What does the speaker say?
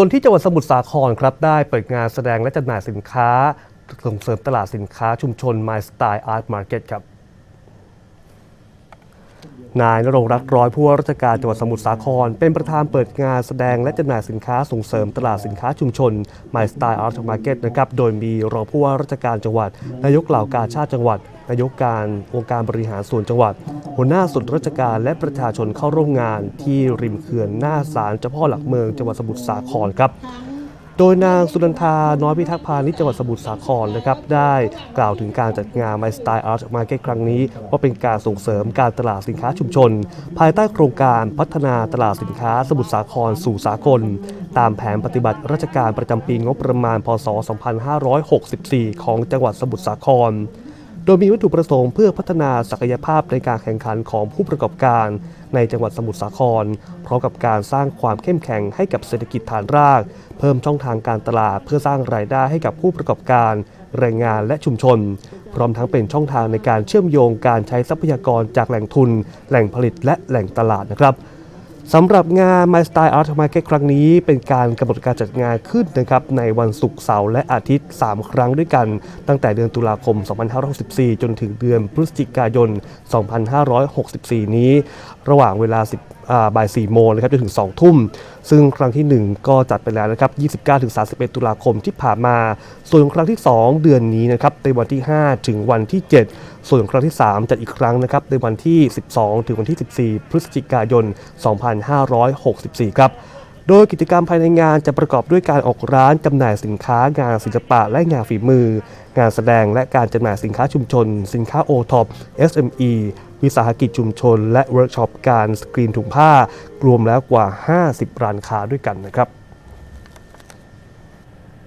ส่วนที่จังหวัดสมุทรสาครครับได้เปิดงานแสดงและจำหน่ายสินค้า ส่งเสริมตลาดสินค้าชุมชน My Style Art Market ครับ นายนรงรักร้อยผู้ว่าราชการจังหวัดสมุทรสาคร เป็นประธานเปิดงานแสดงและจำหน่ายสินค้าส่งเสริมตลาดสินค้าชุมชน My Style Art Market นะครับโดยมีรองผู้ว่าราชการจังหวัด นายกเหล่ากาชาติจังหวัด นายกการองค์การบริหารส่วนจังหวัด หัวหน้าส่วนราชการและประชาชนเข้าร่วมงาน ที่ริมเขื่อนหน้าศาลเจ้าพ่อหลักเมืองจังหวัดสมุทรสาครครับ โดยนางสุนันทา น้อยพิทักษ์พาณิชย์จังหวัดสมุทรสาครนะครับ ได้กล่าวถึงการจัดงาน My Style Art Market ครั้งนี้ ว่าเป็นการส่งเสริมการตลาดสินค้าชุมชน ภายใต้โครงการพัฒนาตลาดสินค้าสมุทรสาครสู่สากล ตามแผนปฏิบัติราชการประจำปีงบประมาณ พศ 2564 ของจังหวัดสมุทรสาคร โดยมีวัตถุประสงค์เพื่อพัฒนาศักยภาพในการแข่งขันของผู้ประกอบการ ในจังหวัดสมุทรสาคร พร้อมกับการสร้างความเข้มแข็งให้กับเศรษฐกิจฐานราก เพิ่มช่องทางการตลาด เพื่อสร้างรายได้ให้กับผู้ประกอบการแรงงานและชุมชน พร้อมทั้งเป็นช่องทางในการเชื่อมโยงการใช้ทรัพยากรจากแหล่งทุน แหล่งผลิตและแหล่งตลาดนะครับ สำหรับงาน My Style Art Market ครั้งนี้เป็นการกำหนดการจัดงานขึ้นนะครับในวันศุกร์เสาร์และอาทิตย์ 3 ครั้งด้วยกัน ตั้งแต่เดือนตุลาคม 2564 จนถึงเดือนพฤศจิกายน 2564 นี้ ระหว่างเวลา 10อ่าบ่าย4โมงนะครับจนถึง 2 ทุ่ม ซึ่งครั้งที่ 1 ก็จัดไปแล้วนะครับ 29-31 ตุลาคมที่ผ่านมา ส่วนครั้งที่ 2 เดือนนี้นะครับในวันที่ 5 ถึงวันที่ 7 ส่วนครั้งที่ 3 จัดอีกครั้งนะครับในวันที่ 12 ถึงวันที่ 14 พฤศจิกายน 2564 ครับโดยกิจกรรมภายในงานจะประกอบด้วยการออกร้านจำหน่ายสินค้างานศิลปะและงานฝีมือ งานแสดงและการจำหน่ายสินค้าชุมชน สินค้าโอท็อป SME วิสาหกิจชุมชน และเวิร์กช็อปการสกรีนถุงผ้ารวมแล้วกว่า 50 ร้านค้าด้วยกันนะครับ